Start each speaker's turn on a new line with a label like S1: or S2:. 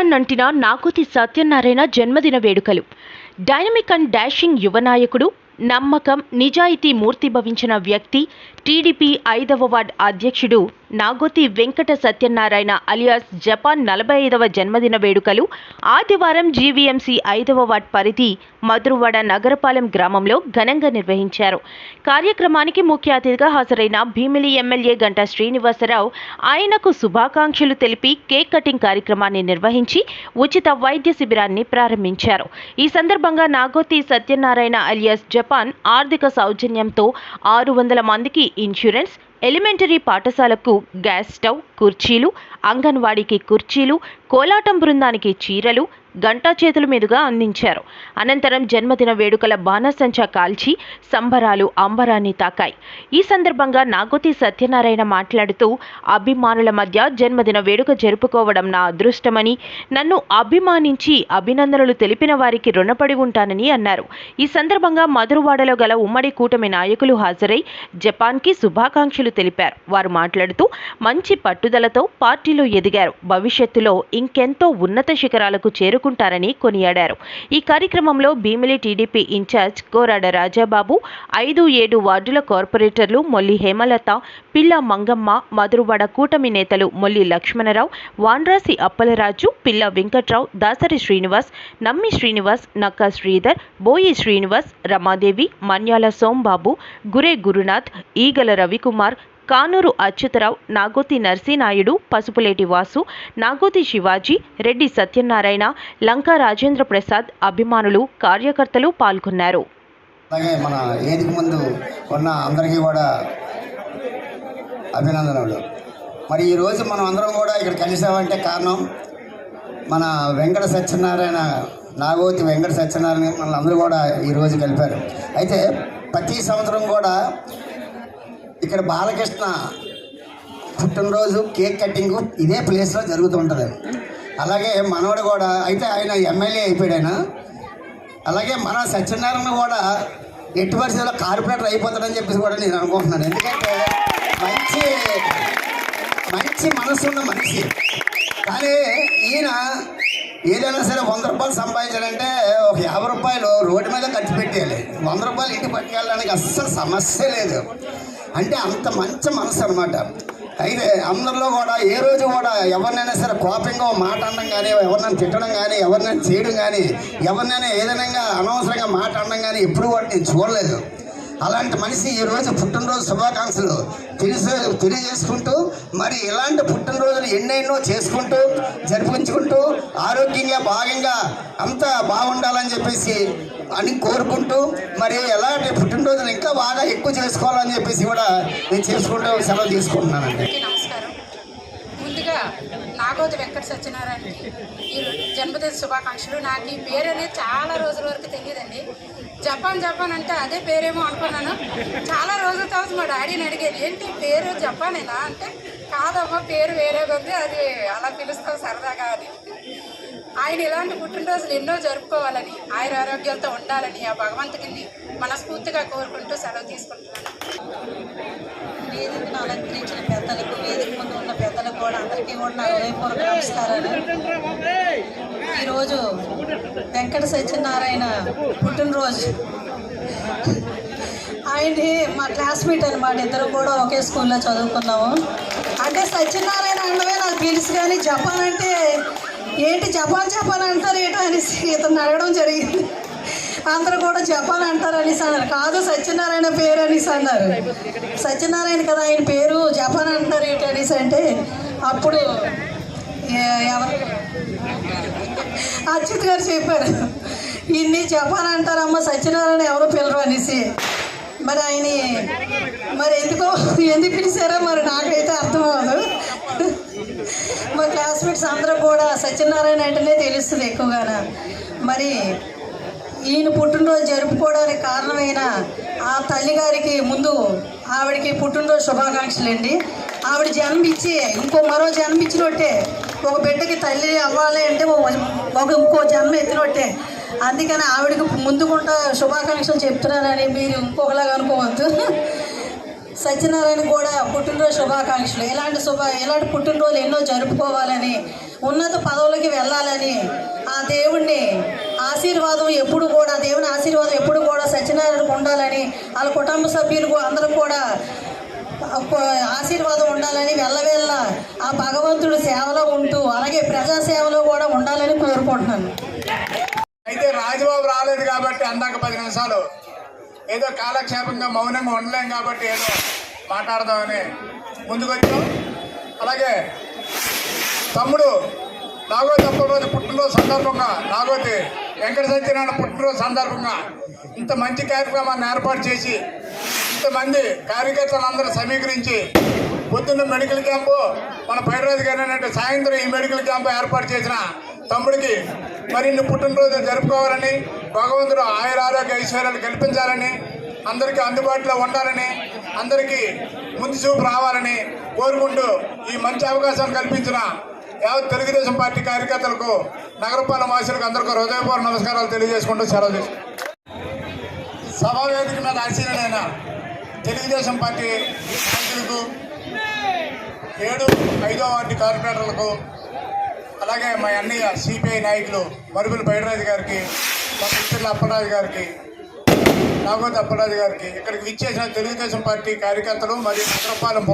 S1: అంబరాన్నంటిన నాకుతి సత్యనారాయణ జన్మదిన వేడుకలు. Dynamic and dashing యువ నాయకుడు నమ్మకం నిజాయితీ మూర్తిభవించిన వ్యక్తి టీడీపీ ఐదవ వార్డ్ అధ్యక్షుడు నాగోతి వెంకట సత్యనారాయణ అలియాస్ జపాన్ నలభై ఐదవ జన్మదిన వేడుకలు ఆదివారం జీవీఎంసీ ఐదవ వార్డ్ పరిధి మధురవాడ నగరపాలెం గ్రామంలో ఘనంగా నిర్వహించారు. కార్యక్రమానికి ముఖ్య అతిథిగా హాజరైన భీమిలి ఎమ్మెల్యే గంటా శ్రీనివాసరావు ఆయనకు శుభాకాంక్షలు తెలిపి కేక్ కటింగ్ కార్యక్రమాన్ని నిర్వహించి ఉచిత వైద్య శిబిరాన్ని ప్రారంభించారు. ఈ సందర్భంగా నాగోతి సత్యనారాయణ అలియాస్ జపాన్ ఆర్థిక సౌజన్యంతో ఆరు వందల మందికి ఇన్సూరెన్స్ ఎలిమెంటరీ పాఠశాలకు గ్యాస్ స్టవ్ కుర్చీలు అంగన్వాడీకి కుర్చీలు కోలాటం బృందానికి చీరలు గంటా చేతుల మీదుగా అందించారు. అనంతరం జన్మదిన వేడుకల బాణసంచా కాల్చి సంబరాలు అంబరాన్ని తాకాయి. ఈ సందర్భంగా నాగోతి సత్యనారాయణ మాట్లాడుతూ అభిమానుల మధ్య జన్మదిన వేడుక జరుపుకోవడం నా అదృష్టమని నన్ను అభిమానించి అభినందనలు తెలిపిన వారికి రుణపడి ఉంటానని అన్నారు. ఈ సందర్భంగా మధురవాడలో గల ఉమ్మడి కూటమి నాయకులు హాజరై జపాన్కి శుభాకాంక్షలు తెలిపారు. వారు మాట్లాడుతూ మంచి పట్టుదలతో పార్టీలో ఎదిగారు. భవిష్యత్తులో ఇంకెంతో ఉన్నత శిఖరాలకు చేరు చేరుకుంటారని కొనియాడారు. ఈ కార్యక్రమంలో భీమిలి టీడీపీ ఇన్ఛార్జ్ కోరాడ రాజాబాబు ఐదు ఏడు వార్డుల కార్పొరేటర్లు మొల్లి హేమలత పిల్ల మంగమ్మ మధురవాడ కూటమి నేతలు మొల్లి లక్ష్మణరావు వాన్రాసి అప్పలరాజు పిల్ల వెంకట్రావు దాసరి శ్రీనివాస్ నమ్మి శ్రీనివాస్ నక్క శ్రీధర్ బోయి శ్రీనివాస్ రమాదేవి మన్యాల సోంబాబు గురే గురునాథ్ ఈగల రవికుమార్ కానూరు అచ్యుతరావు నాగోతి నర్సీనాయుడు పసుపులేటి వాసు నాగోతి శివాజీ రెడ్డి సత్యనారాయణ లంకా రాజేంద్ర ప్రసాద్ అభిమానులు కార్యకర్తలు పాల్గొన్నారు.
S2: అలాగే మన ఏదికి ముందు ఉన్న అందరికీ కూడా అభినందనలు. మరి ఈరోజు మనం అందరం కూడా ఇక్కడ కలిసామంటే కారణం మన వెంకట సత్యనారాయణ నాగోతి వెంకట సత్యనారాయణ మన అందరూ కూడా ఈరోజు కలిపారు. అయితే ప్రతి సంవత్సరం కూడా ఇక్కడ బాలకృష్ణ పుట్టినరోజు కేక్ కటింగ్ ఇదే ప్లేస్లో జరుగుతుంటుంది అలాగే మనవడు కూడా అయితే ఆయన ఎమ్మెల్యే అయిపోయాడు ఆయన. అలాగే మన సత్యనారాయణ కూడా ఎట్టి పరిస్థితుల్లో కార్పొరేటర్ అయిపోతాడని చెప్పేసి కూడా నేను అనుకుంటున్నాను. ఎందుకంటే మంచి మంచి మనసు ఉన్న మనిషి. కానీ ఈయన ఏదైనా సరే వంద రూపాయలు సంపాదించాలంటే ఒక యాభై రూపాయలు రోడ్డు మీద ఖర్చు పెట్టేయాలి. వంద రూపాయలు ఇంటికి పట్టుకెళ్ళడానికి అస్సలు సమస్య లేదు. అంటే అంత మంచి మనసు అనమాట అయితే అందరిలో కూడా ఏ రోజు కూడా ఎవరినైనా సరే కోపంగా మాట్లాడడం మాట కానీ ఎవరినైనా తిట్టడం కానీ ఎవరినైనా చేయడం కానీ ఎవరినైనా ఏదైనా అనవసరంగా మాట కానీ ఎప్పుడు కూడా నేను చూడలేదు. అలాంటి మనిషి ఈరోజు పుట్టినరోజు శుభాకాంక్షలు తెలిసి తెలియజేసుకుంటూ మరి ఇలాంటి పుట్టినరోజులు ఎన్నెన్నో చేసుకుంటూ జరిపించుకుంటూ ఆరోగ్యంగా భాగంగా అంతా బాగుండాలని చెప్పేసి అని కోరుకుంటూ మరి ఎలాంటి పుట్టినరోజులు ఇంకా బాగా ఎక్కువ చేసుకోవాలని చెప్పేసి కూడా నేను చేసుకుంటూ సెలవు తీసుకుంటున్నానండి.
S3: నమస్కారం. నాగోజు వెంకట సత్యనారాయణకి ఈ జన్మదిన శుభాకాంక్షలు. నాకు ఈ పేరు అనేది చాలా రోజుల వరకు తెలియదండి. జపాన్ జపాన్ అంటే అదే పేరేమో అనుకున్నాను. చాలా రోజుల తర్వాత మా డాడీని అడిగాను ఏంటి పేరు జపానేనా? అంటే కాదమ్మా పేరు వేరేగా ఉంది. అది అలా పిలుస్తాం సరదాగా అని. ఆయన ఇలాంటి పుట్టినరోజులు ఎన్నో జరుపుకోవాలని ఆయన ఆరోగ్యాలతో ఉండాలని ఆ భగవంతుడిని మనస్ఫూర్తిగా కోరుకుంటూ సెలవు తీసుకుంటున్నాను.
S4: వేదికను అలంకరించిన పెద్దలకు వేదిక ముందు ఉన్న పెద్దలకు కూడా అందరికీ కూడా నా హృదయపూర్వక నమస్కారాలు ఈరోజు వెంకట సత్యనారాయణ పుట్టినరోజు. ఆయన్ని మా క్లాస్మేట్ అనమాట ఇద్దరు కూడా ఒకే స్కూల్లో చదువుకున్నాము. అంటే సత్యనారాయణ అనడమే నాకు తెలుసు కానీ జపాన్ అంటే ఏంటి జపాన్ జపాన్ అంటారు ఏంటో అనేసి ఇతను అడగడం జరిగింది. అందరూ కూడా జపాన్ అంటారు అనేసి అన్నారు కాదు సత్యనారాయణ పేరు అనేసి అన్నారు సత్యనారాయణ కదా ఆయన పేరు జపాన్ అంటారు ఏంటి అనేసి అంటే అప్పుడు ఎవరు? అచ్యుత్ గారు చెప్పారు. ఇన్ని జపాన్ అంటారమ్మ సత్యనారాయణ ఎవరు పిల్లరు అనేసి. మరి ఆయన మరి ఎందుకో ఎందుకు పిలిచారో మరి నాకైతే అర్థం కాదు మా క్లాస్మేట్స్ అందరూ కూడా సత్యనారాయణ అంటేనే తెలుస్తుంది ఎక్కువగా మరి ఈయన పుట్టినరోజు జరుపుకోవడానికి కారణమైన ఆ తల్లిగారికి ముందు ఆవిడకి పుట్టినరోజు శుభాకాంక్షలు అండి ఆవిడ జన్మిచ్చి ఇంకో మరో జన్మిచ్చినట్టే ఒక బిడ్డకి తల్లి అవ్వాలి అంటే ఒక- ఒక ఇంకో జన్మ ఎత్తినట్టే. అందుకని ఆవిడకి ముందుకుంటా శుభాకాంక్షలు చెప్తున్నానని మీరు ఇంకొకలాగా అనుకోవద్దు. సత్యనారాయణ కూడా పుట్టినరోజు శుభాకాంక్షలు. ఇలాంటి శుభ ఇలాంటి పుట్టినరోజులు ఎన్నో జరుపుకోవాలని ఉన్నత పదవులకి వెళ్ళాలని ఆ దేవుణ్ణి ఆశీర్వాదం ఎప్పుడు కూడా దేవుని ఆశీర్వాదం ఎప్పుడు కూడా సత్యనారాయణకు ఉండాలని వాళ్ళ కుటుంబ సభ్యులకు అందరూ కూడా ఆశీర్వాదం ఉండాలని వెళ్ళవెళ్ళ ఆ భగవంతుడి సేవలో ఉంటూ అలాగే ప్రజాసేవలో కూడా ఉండాలని కోరుకుంటున్నాను.
S5: అయితే రాజబాబు రాలేదు కాబట్టి అందాక పది నిమిషాలు. ఏదో కాలక్షేపంగా మౌనంగా ఉండలేం కాబట్టి ఏదో మాట్లాడదామని ముందుకొచ్చాం. అలాగే తమ్ముడు నాగోతి అప్పటి పుట్టినరోజు సందర్భంగా నాగోతి వెంకట సత్యనారాయణ పుట్టినరోజు సందర్భంగా ఇంత మంచి కార్యక్రమాన్ని ఏర్పాటు చేసి ఇంతమంది కార్యకర్తలందరూ సమీకరించి పొద్దున్న మెడికల్ క్యాంపు మన పైరాజు గారు అంటే సాయంత్రం ఈ మెడికల్ క్యాంపు ఏర్పాటు చేసిన తమ్ముడికి మరిన్ని పుట్టినరోజు జరుపుకోవాలని భగవంతుడు ఆయుర ఆరోగ్య ఐశ్వర్యాలు కల్పించాలని అందరికీ అందుబాటులో ఉండాలని అందరికీ ముందు చూపు రావాలని కోరుకుంటూ ఈ మంచి అవకాశం కల్పించిన యావత్ తెలుగుదేశం పార్టీ కార్యకర్తలకు నగరపాలన వాసులకు అందరికీ హృదయపూర్వ నమస్కారాలు తెలియజేసుకుంటూ సెలవు తీసుకుంటాం సభావేదిక మీద ఆశీనులైన తెలుగుదేశం పార్టీ నాయకులకు ఏడు ఐదో వార్డు కార్పొరేటర్లకు అలాగే మా అన్నయ్య సిపిఐ నాయకులు మరుపుల బైడరాజు గారికి మా మిత్రుల అప్పరాజు గారికి నాగోత్ అప్పరాజు గారికి ఇక్కడికి విచ్చేసిన తెలుగుదేశం పార్టీ కార్యకర్తలు మరియు నగరపాలెం